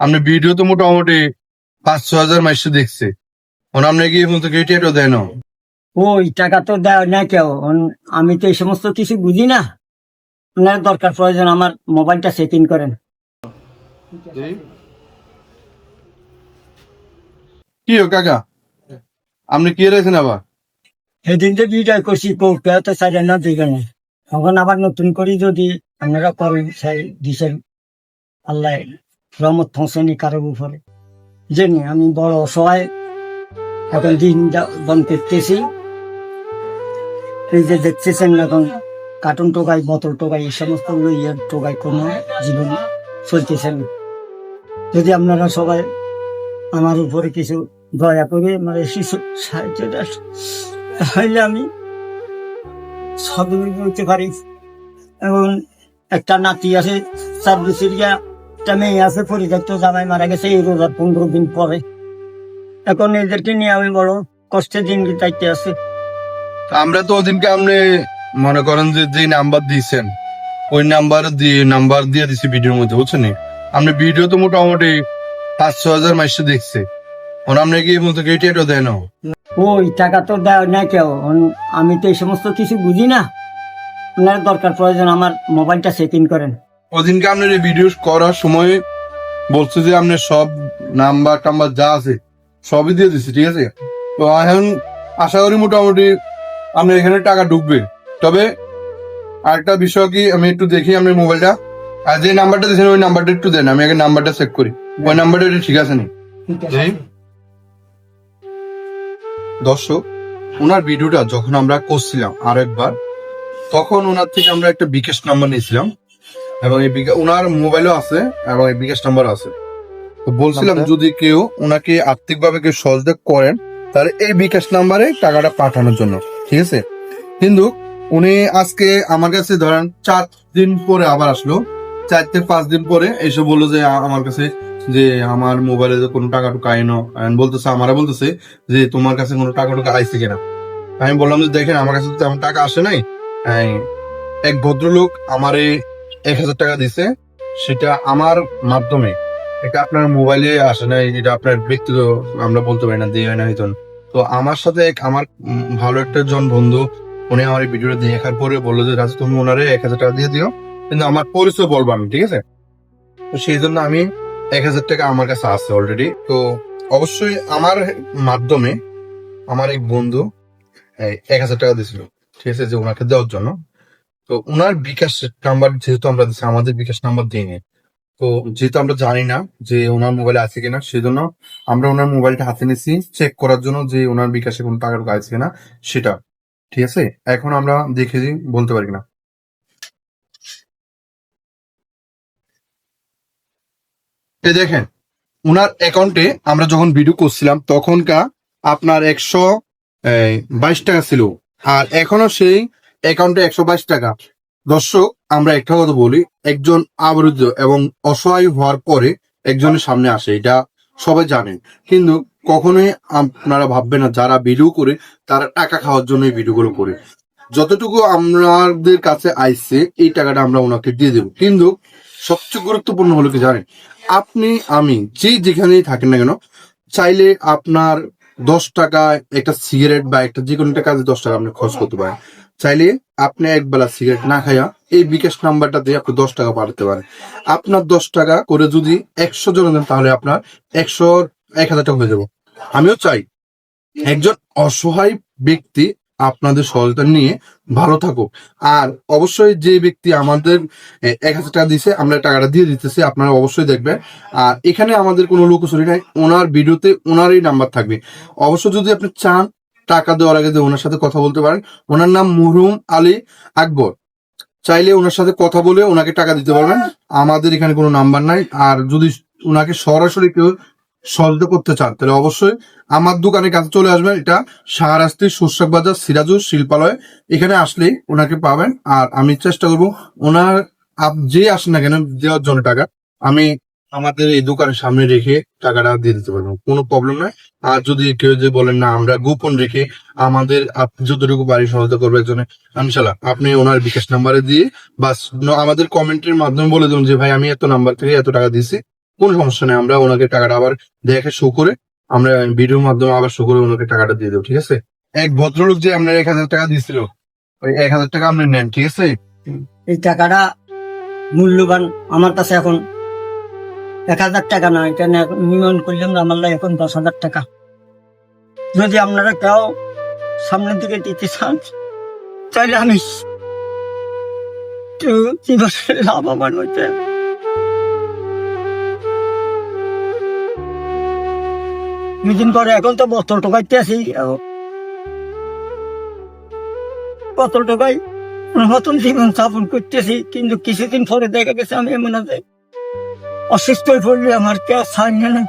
আপনি ভিডিও তো মোটামুটি পাঁচ ছ হাজার মাইসে দেখছে। এখন আপনি কি এখন তো ক্রিকেটও দেয় না? ওই টাকা তো দেয় না কেউ। আমি তো এই সমস্ত কিছু বুঝি না। আপনার দরকার প্রয়োজন আমার মোবাইলটা সেটিং করেন। কি কাকা? আপনি কি রয়েছেন আবার? সেদিন যে বিদায় করছি কৌটা তো সাইডে না দিকে না। এখন আবার নতুন করে যদি আপনারা করেন সেই দিছেন। আল্লাহ রহমত হোসেনি কারোর উপরে। জানি আমি বড় অসহায়, এখন দিন বন করতেছি এই যে দেখতেছেন এখন, কার্টুন টোকাই, বোতল টোকাই, এই সমস্ত ইয়ে টোকাই কোনো জীবন চলতেছে না। যদি আপনারা সবাই আমার উপরে কিছু দয়া করে মানে শিশু সাহায্যটা তাহলে আমি সবই বলতে পারি। এবং একটা নাতি আছে বছর গিয়া একটা মেয়ে আছে পরিত্যক্ত জামাই মারা গেছে এই রোজার পনেরো দিন পরে। এখন এদেরকে নিয়ে আমি বড় কষ্টের দিন কাটাইতে আছে। আমরা তো ওদিনকে আপনি মনে করেন যে যে নাম্বার দিয়েছেন ওই নাম্বার দিয়ে নাম্বার দিয়ে দিছি ভিডিওর মধ্যে বুঝছেন আপনি ভিডিও তো মোটামুটি পাঁচ ছ হাজার মাইসে দেখছে। এখন আপনি কি এখন তো ক্রিকেটও দেয় না ওই টাকা তো দেয় না কেউ। আমি তো এই সমস্ত কিছু বুঝি না। আপনার দরকার প্রয়োজন আমার মোবাইলটা সেটিং করেন। ওদিনকে আপনার এই ভিডিও করার সময় বলছে যে আপনার সব নাম্বার টাম্বার যা আছে সবই দিয়ে দিচ্ছে ঠিক আছে? তো এখন আশা করি মোটামুটি আপনার এখানে টাকা ঢুকবে। তবে আরেকটা বিষয় কি আমি একটু দেখি আপনার মোবাইলটা আর যে নাম্বারটা দিয়েছেন ওই নাম্বারটা একটু দেন আমি আগে নাম্বারটা চেক করি। ওই নাম্বারটা একটু ঠিক আছে নি। দর্শক ওনার ভিডিওটা যখন আমরা করছিলাম আরেকবার তখন ওনার থেকে আমরা একটা বিকাশ নাম্বার নিয়েছিলাম। এবং এই ওনার মোবাইলও আছে এবং এই বিকাশ নাম্বার আছে। তো বলছিলাম যদি কেউ ওনাকে আর্থিকভাবে কেউ সহযোগ করেন তাহলে এই বিকাশ নাম্বারে টাকাটা পাঠানোর জন্য ঠিক আছে? কিন্তু উনি আজকে আমার কাছে ধরেন চার দিন পরে আবার আসলো চার থেকে পাঁচ দিন পরে এসে বলল যে আমার কাছে যে আমার মোবাইলে কোনো টাকা টুকা আইনো। বলতেছে আমারা বলতেছে যে তোমার কাছে কোনো টাকা টুকা আইছে কিনা? আমি বললাম যে দেখেন আমার কাছে তো তেমন টাকা আসে নাই। এক ভদ্রলোক আমারে এক হাজার টাকা দিছে, সেটা আমার মাধ্যমে। এটা আপনার মোবাইলে আসে না এটা আপনার ব্যক্তিগত, আমরা বলতে পারি না, দিয়ে না, হয়তো তো আমার সাথে এক আমার ভালো একটা জন বন্ধু, উনি আমার এই ভিডিওটা দেখার পরে বলল যে, রাজু, তুমি ওনারে এক হাজার টাকা দিয়ে দিও, কিন্তু আমার পরিচয় বলব আমি, ঠিক আছে? তো সেই জন্য আমি এক হাজার টাকা আমার কাছে আছে অলরেডি তো অবশ্যই আমার মাধ্যমে আমার এক বন্ধু এক হাজার টাকা দিয়েছিল, ঠিক আছে, যে ওনাকে দেওয়ার জন্য। তো ওনার বিকাশ নাম্বার যেহেতু আমরা দিচ্ছি আমাদের বিকাশ নাম্বার দিইনি। তো যেহেতু আমরা জানি না যে ওনার মোবাইলে আছে কিনা, সেজন্য আমরা ওনার মোবাইলটা হাতে নিয়েছি চেক করার জন্য যে ওনার বিকাশে কোনো টাকা টুকা আছে কিনা, সেটা। ঠিক আছে? এখন আমরা দেখে বলতে পারি না এই দেখেন ওনার অ্যাকাউন্টে আমরা যখন ভিডিও করছিলাম, তখনকার আপনার একশো বাইশ টাকা ছিল। আর এখনও সেই অ্যাকাউন্টে একশো বাইশ টাকা। দর্শক, আমরা একটা কথা বলি, একজন আবরুদ্ধ এবং অসহায় হওয়ার পরে একজনের সামনে আসে, এটা সবাই জানেন কিন্তু কখনোই আপনারা ভাববেন না, যারা ভিডিও করে, তারা টাকা খাওয়ার জন্য এই ভিডিওগুলো করে। যতটুকু আমাদের কাছে আইছে, এই টাকাটা আমরা ওনাকে দিয়ে দেবো। কিন্তু সবচেয়ে গুরুত্বপূর্ণ হলো কি জানেন, আপনি, আমি, যে যেখানেই থাকেন না কেন, চাইলে আপনার দশ টাকা একটা সিগারেট বা একটা যে কোনো একটা কাজে দশ টাকা আপনি খরচ করতে পারেন। চাইলে আপনি একবেলা সিগারেট না খাইয়া এই বিকাশ নাম্বারটা দিয়ে আপনি দশ টাকা পাঠাতে পারেন। আপনার দশ টাকা করে যদি একশো জন দেন, তাহলে আপনার একশো, এক হাজার টাকা হয়ে যাব। আমিও চাই একজন অসহায় ব্যক্তি আপনাদের সহযোগিতা নিয়ে ভালো থাকুক। আর অবশ্যই যে ব্যক্তি আমাদের এক হাজার টাকা দিয়েছে আমরা টাকাটা দিয়ে দিতেছি, আপনারা অবশ্যই দেখবেন। আর এখানে আমাদের কোনো লোকচুরি নাই, ওনার ভিডিওতে ওনারই নাম্বার থাকবে। অবশ্য যদি আপনি চান টাকা দেওয়ার আগে যে ওনার সাথে কথা বলতে পারেন। ওনার নাম মরহুম আলী আকবর। চাইলে ওনার সাথে কথা বলে ওনাকে টাকা দিতে পারবেন। আমাদের এখানে কোনো নাম্বার নাই। আর যদি ওনাকে সরাসরি কেউ সহযোগিতা করতে চান, তাহলে অবশ্যই আমার দোকানের কাছে চলে আসবেন। এটা শাহরাস্তি শস্যক বাজার সিরাজুর শিল্পালয়। এখানে আসলেই ওনাকে পাবেন। আর আমি চেষ্টা করব ওনার যে আসেন না কেন, দেওয়ার জন্য টাকা। আমি আমাদের এই দোকানের সামনে রেখে টাকাটা দিয়ে দিতে পারব। কোনো প্রবলেম নাই। আর যদি কেউ যে বলেন, না, আমরা গোপন রেখে আমাদের আপনি যতটুকু বাড়ি সহায়তা করবে একজনে। ইনশাল্লাহ আপনি ওনার বিকাশ নাম্বারে দিয়ে ন- আমাদের কমেন্টের মাধ্যমে বলে দেবেন যে, ভাই, আমি এত নাম্বার থেকে এত টাকা দিয়েছি। কোনো সমস্যা নেই, আমরা ওনাকে টাকাটা আবার দেখে শো করে আমরা ভিডিওর মাধ্যমে আবার শো করে ওনাকে টাকাটা দিয়ে দেবো, ঠিক আছে? এক ভদ্রলোক যে আপনার এক হাজার টাকা দিয়েছিল, ওই এক হাজার টাকা আপনি নেন, ঠিক আছে? এই টাকাটা মূল্যবান আমার কাছে এখন এক হাজার টাকা না, এটা নিয়ন করলাম আমার লাগে এখন দশ হাজার টাকা। যদি আপনারা কেউ সামনের দিকে দিতে চান, তাহলে আমি লাভবান হইতে। দুদিন পরে এখন তো বোতল টোকাইতে আছি। বোতল টোকাই নতুন জীবন স্থাপন করতেছি, কিন্তু কিছুদিন পরে দেখা গেছে আমি এমন আছে অসুস্থ হয়ে পড়লে আমার কেউ ছাড় না?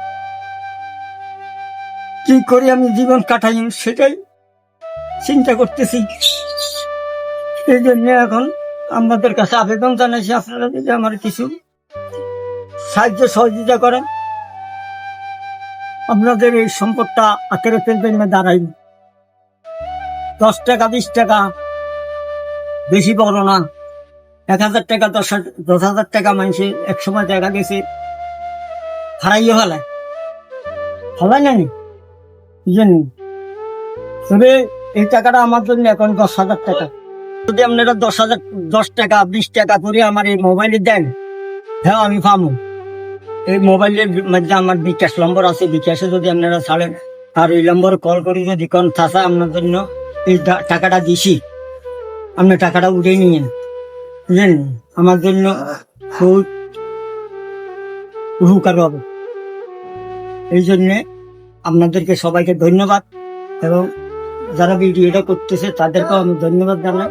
কি করে আমি জীবন কাটাই সেটাই চিন্তা করতেছি। এই জন্য এখন আমাদের কাছে আবেদন জানাইছি আপনারা যদি আমার কিছু সাহায্য সহযোগিতা করেন, আপনাদের এই সম্পদটা আখেরাতের জন্য দাঁড়াই দশ টাকা, বিশ টাকা, বেশি বড় না। এক হাজার টাকা, দশ দশ হাজার টাকা মানুষে এক সময় দেখা গেছে হারাইয়ে ফেলায় ফেলায় না নি? তবে এই টাকাটা আমার জন্য এখন দশ হাজার টাকা। যদি আপনারা দশ হাজার, দশ টাকা, বিশ টাকা করে আমার এই মোবাইলে দেন হ্যাঁ আমি পাবো। এই মোবাইলের মধ্যে আমার বিকাশ নম্বর আছে। বিকাশে যদি আপনারা ছাড়েন, আর ওই নম্বর কল করি যদি কোন থাসা আপনার জন্য এই টাকাটা দিছি। আপনি টাকাটা উঠে নিয়েন বুঝলেন আমার জন্য খুব উপকার হবে। এই জন্যে আপনাদেরকে সবাইকে ধন্যবাদ এবং যারা ভিডিওটা করতেছে তাদেরকেও আমি ধন্যবাদ জানাই।